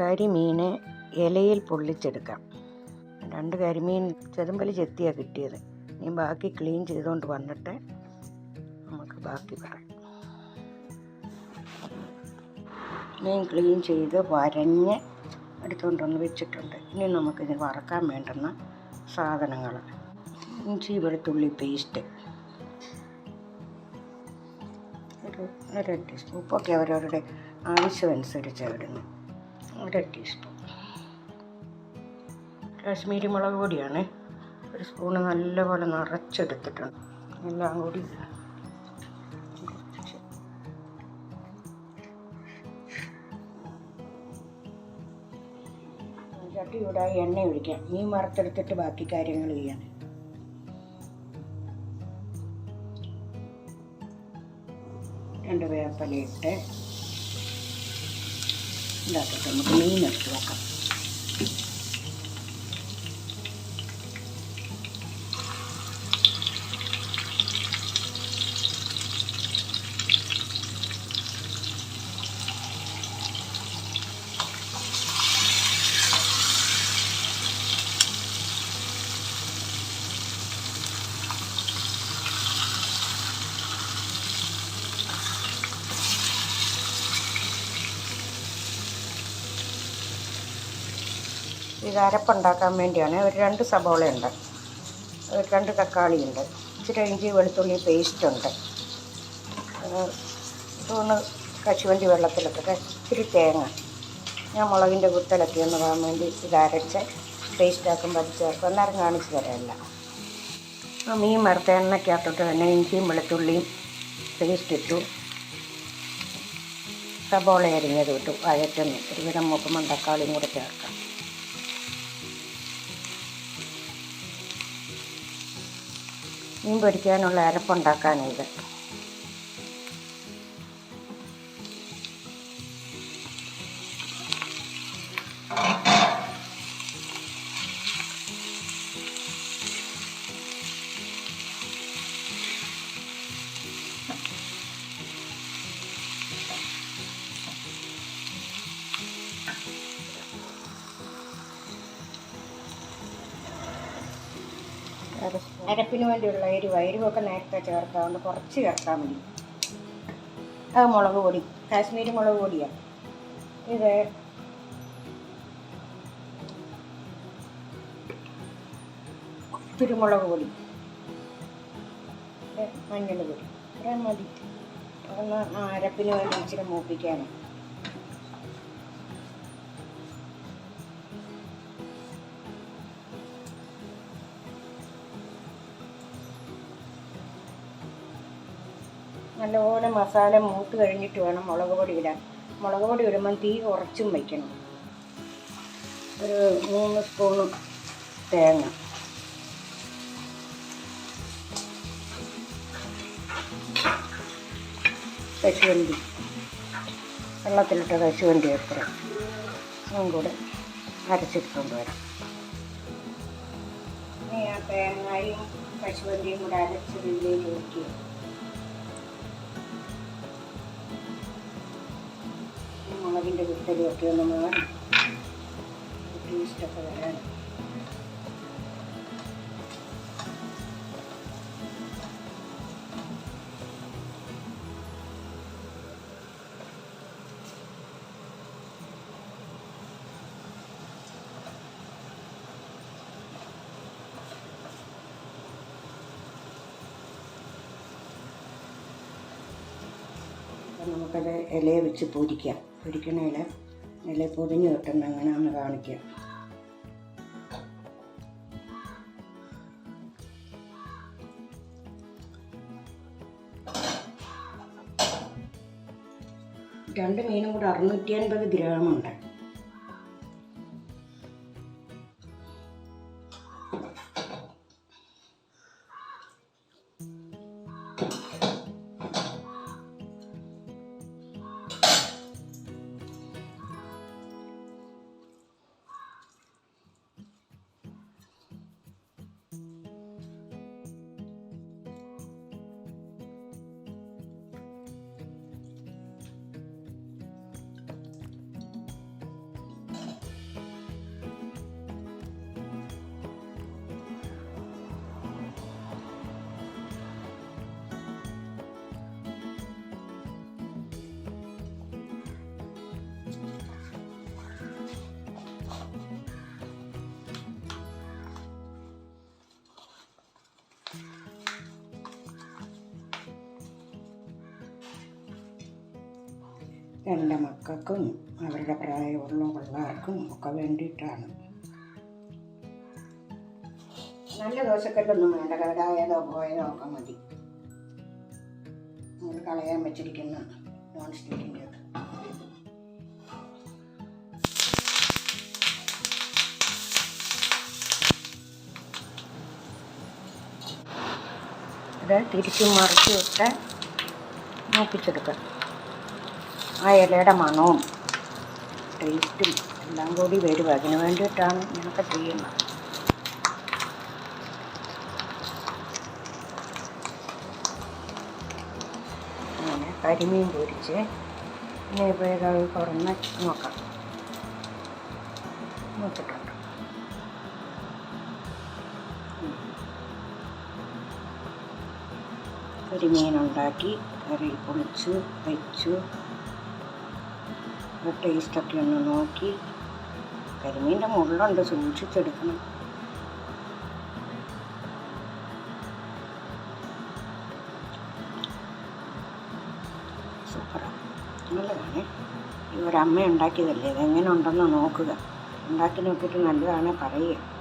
കരിമീനെ ഇലയിൽ പൊള്ളിച്ചെടുക്കാം. രണ്ട് കരിമീൻ ചെതുമ്പൽ ചെത്തിയാണ് കിട്ടിയത്. ഇനി ബാക്കി ക്ലീൻ ചെയ്തുകൊണ്ട് വന്നിട്ട് നമുക്ക് ബാക്കി പറയാം. മീൻ ക്ലീൻ ചെയ്ത് വരഞ്ഞ് എടുത്തുകൊണ്ടൊന്ന് വെച്ചിട്ടുണ്ട്. ഇനി നമുക്കിത് വറക്കാൻ വേണ്ടുന്ന സാധനങ്ങൾ. ഇഞ്ചി വെളുത്തുള്ളി പേസ്റ്റ്. ഒരു ഒരു ടീസ്പൂൺ. ഉപ്പൊക്കെ അവരവരുടെ ആവശ്യമനുസരിച്ച് ഇടുന്നു. അര ടീസ്പൂൺ. കാശ്മീരി മുളക് പൊടിയാണ്. ഒരു സ്പൂണ് നല്ലപോലെ നിറച്ചെടുത്തിട്ടുണ്ട്. എല്ലാം കൂടി ചട്ടിയൂടായി എണ്ണ ഒഴിക്കാം. മീൻ വറുത്തെടുത്തിട്ട് ബാക്കി കാര്യങ്ങൾ ചെയ്യാം. രണ്ട് വേപ്പലയിട്ട് ഇതാക്കിയിട്ട് നമുക്ക് മീൻ എടുത്ത് വെക്കാം ഇത് അരപ്പുണ്ടാക്കാൻ വേണ്ടിയാണ്. ഒരു രണ്ട് സബോളയുണ്ട് ഒരു രണ്ട് തക്കാളിയുണ്ട് ഇച്ചിരി ഇഞ്ചി വെളുത്തുള്ളി പേസ്റ്റ് ഉണ്ട്. ഇതൊന്ന് കശുവണ്ടി വെള്ളത്തിലൊക്കെ ഇച്ചിരി തേങ്ങ ഞാൻ മുളകിന്റെ കുത്തലൊക്കെ ഒന്ന് പോകാൻ വേണ്ടി ഇത് അരച്ച് പേസ്റ്റാക്കും പതിച്ചേർക്കും അന്നേരം കാണിച്ചു തരാമല്ല ആ മീൻ വറുത്ത എണ്ണയ്ക്കകത്തോട്ട് തന്നെ ഇഞ്ചിയും വെളുത്തുള്ളിയും പേസ്റ്റ് ഇട്ടു. സബോള അരിഞ്ഞത് ഇട്ടു. വഴറ്റുന്നു ഒരുവിധം മൂക്കുമ്പോൾ തക്കാളിയും കൂടെ ചേർക്കാം മീൻ പൊരിക്കാനുള്ള അരപ്പുണ്ടാക്കാനും ഇത് അരപ്പിന് വേണ്ടിയുള്ള എരിവ് എരിവൊക്കെ നേരത്തെ ചേർക്കാറുണ്ട് കുറച്ച് ചേർത്താൽ മതി. അത് മുളക് പൊടി കാശ്മീരി മുളക് പൊടിയാണ് ഇത് കുരുമുളക് പൊടി മഞ്ഞൾ പൊടി. ഇത്രയും മതി. അതൊന്ന് അരപ്പിന് വേണ്ടി ഇച്ചിരി മൂപ്പിക്കാനാണ് നല്ലപോലെ മസാല മൂത്ത് കഴിഞ്ഞിട്ട് വേണം മുളക് പൊടി ഇടാൻ. മുളക് പൊടി ഇടുമ്പം തീ കുറച്ചും വയ്ക്കണം. ഒരു മൂന്ന് സ്പൂണ് തേങ്ങ. കശുവണ്ടി. വെള്ളത്തിലിട്ട കശുവണ്ടി എത്ര അതും കൂടെ അരച്ചെടുക്കൊണ്ട് വരാം. തേങ്ങയും കശുവണ്ടിയും കൂടെ ഒഴിക്കുക മുളകിൻ്റെ കുത്തലുമൊക്കെ ഒന്ന് മാറി ടേസ്റ്റൊക്കെ വരാൻ അപ്പം നമുക്കത് ഇലയെ വെച്ച് പൊരിക്കാം പൊരിക്കണ ഇല ഇല പൊതിഞ്ഞ് കിട്ടുന്ന എങ്ങനെയാണെന്ന് കാണിക്കാം രണ്ട് മീനും കൂടെ അറുന്നൂറ്റി അൻപത് ഗ്രാമുണ്ട്. എന്റെ മക്കൾക്കും അവരുടെ പ്രായമുള്ള പിള്ളേർക്കും ഒക്കെ വേണ്ടിയിട്ടാണ്. നല്ല ദോശക്കല്ലൊന്നും വേണ്ട. കേടായതോ പോയതോ ഒക്കെ മതി. നമ്മൾ കളയാൻ വെച്ചിരിക്കുന്ന. നോൺ സ്റ്റിക്കിന്റെ ഇത് തിരിച്ചും മറിച്ചും ഒക്കെ മൂപ്പിച്ചെടുക്കുക. ആ ഇലയുടെ മണവും ടേസ്റ്റും എല്ലാം കൂടി വരും. അതിന് വേണ്ടിയിട്ടാണ് ഇങ്ങനൊക്കെ ചെയ്യുന്നത്. അങ്ങനെ കരിമീൻ പൊരിച്ച് ഇനി വേഗം തുറന്ന് നോക്കാം. നോക്കിയിട്ടുണ്ട് കരിമീനുണ്ടാക്കി കറി പൊളിച്ചു വെച്ചു. ടേസ്റ്റൊക്കെ ഒന്ന് നോക്കി. കരിമീന്റെ മുള്ളുണ്ട് സൂക്ഷിച്ചെടുക്കണം. സൂപ്പറാണ് നല്ലതാണ്. ഈ ഒരമ്മ ഉണ്ടാക്കിയതല്ലേ? ഇതെങ്ങനെ ഉണ്ടെന്ന് നോക്കുക. ഉണ്ടാക്കി നോക്കിയിട്ട് നല്ലതാണ് പറയുക.